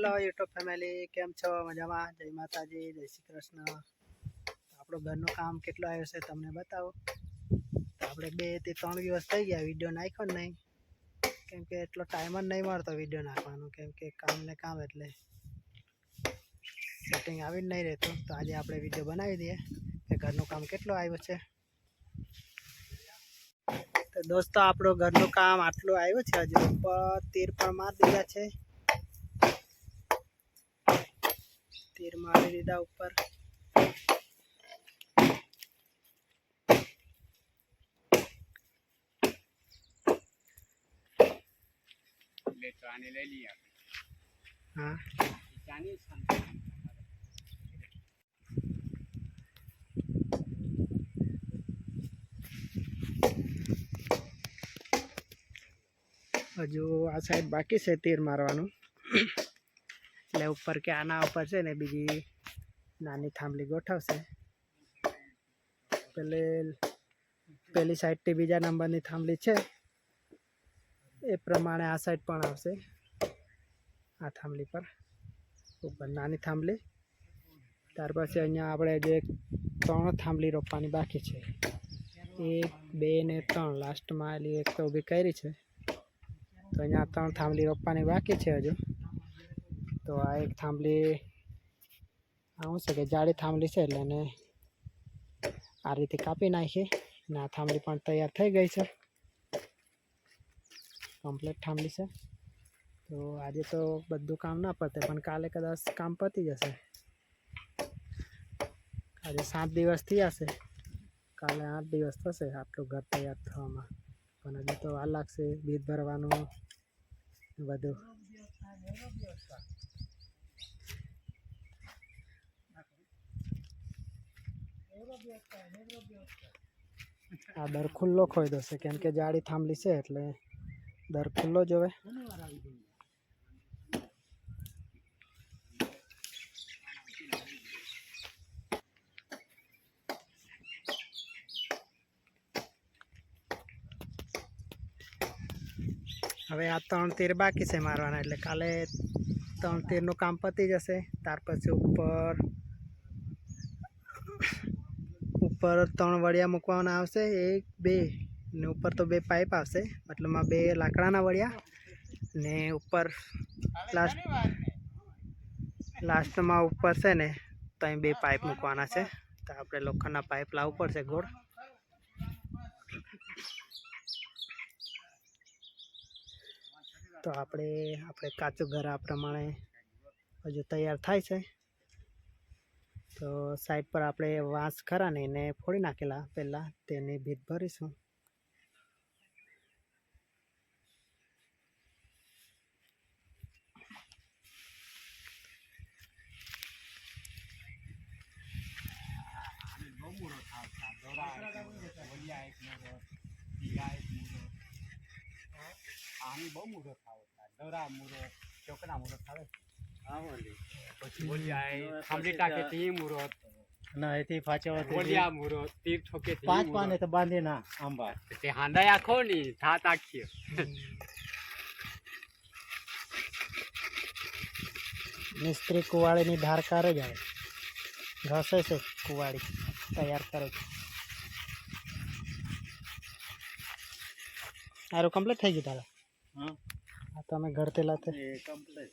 Hello YouTube family કેમ છો? મજામાં? જય માતાજી, જય શ્રી કૃષ્ણ. આપણું ઘરનું કામ કેટલું આવ્યું છે તમને બતાવો. આપણે બેથી ત્રણ દિવસ થઈ ગયા વીડિયો નાખ્યો જ નહીં. કેમ કે એટલો ટાઈમ જ નહીં મળતો વીડિયો નાખવાનો, કેમ કે કામ ને કામ એટલે સેટિંગ આવી જ નહીં રહેતું. તો આજે આપણે વીડિયો બનાવી દઈએ કે ઘરનું કામ કેટલું આવ્યું છે. તો દોસ્તો, આપણું ઘરનું કામ આટલું આવ્યું છે, હજુ ઉપર તીર પણ માર દીધા છે. તીર મારી દીધા ઉપર હા હજુ આ સાઈડ બાકી છે તીર મારવાનું. એટલે ઉપર કે આના ઉપર છે ને બીજી નાની થાંભલી ગોઠવશે. પેલે પેલી સાઈડથી બીજા નંબરની થાંભલી છે. એ પ્રમાણે આ સાઈડ પણ આવશે. આ થાંભલી પર. ઉપર નાની થાંભલી. ત્યાર પછી અહીંયા આપણે જે ત્રણ થાંભલી રોપવાની બાકી છે. એક, બે ને ત્રણ. લાસ્ટમાં આવેલી એક તો ઊભી કરી છે. તો અહીંયા ત્રણ થાંભલી રોપવાની બાકી છે હજુ. તો આ એક થાંભલી, આ શું છે કે જાડી થાંભલી છે એટલે એને આ રીતે કાપી નાખી અને આ થાંભલી પણ તૈયાર થઈ ગઈ છે. કમ્પ્લીટ થાંભલી છે. તો આજે તો બધું કામ ના પતે, પણ કાલે કદાચ કામ પતી જશે. આજે સાત દિવસ થયા છે. કાલે આઠ દિવસ થશે આટલું ઘર તૈયાર થવામાં. પણ હજુ તો વાર લાગશે, બીજ ભરવાનું બધું. આ દર ખુલ્લો ખોઈ દશે, કેમ કે જાડી થાંભલી છે એટલે દર ખુલ્લો જોવે હવે આ ત્રણ તીર બાકી છે મારવાના, એટલે કાલે ત્રણ તીરનું કામ પતી જશે, ત્યાર પછી ઉપર ઉપર ત્રણ વળિયા મૂકવાના આવશે, એક, બે, ને ઉપર તો બે પાઇપ આવશે. મતલબમાં બે લાકડાના વળિયા ને ઉપર લાસ્ટ લાસ્ટમાં ઉપર છે ને ત્યાં બે પાઇપ મૂકવાના છે. તો આપણે લોખંડના પાઇપ લાવવું પડશે ગોળ. તો આપણે આપણે કાચું ઘર આ પ્રમાણે હજુ તૈયાર થાય છે. તો સાઈડ પર આપણે વાંસ ખરા ને એને ફોડી નાખેલા પહેલાં તેની ભીત ભરીશું આને બહુ મૂળો થાવ ડરા મૂળો, ચોકડા મૂળો થાવે. ના એથી પાછળ વલિયા મૂળો, તીર ઠોકે પાંચ પાને તો બાંધી ના આંબા તે હાંડાય આખો ની થાત આખી. મિસ્ત્રી કુવાળીની ધાર કરે જ આવે. ઘસે છે કુવાળી તૈયાર કરે છે. સારું કમ્પ્લીટ થઈ ગયું તારે? હા. આ તમે ઘર તેલા તે એ કમ્પ્લીટ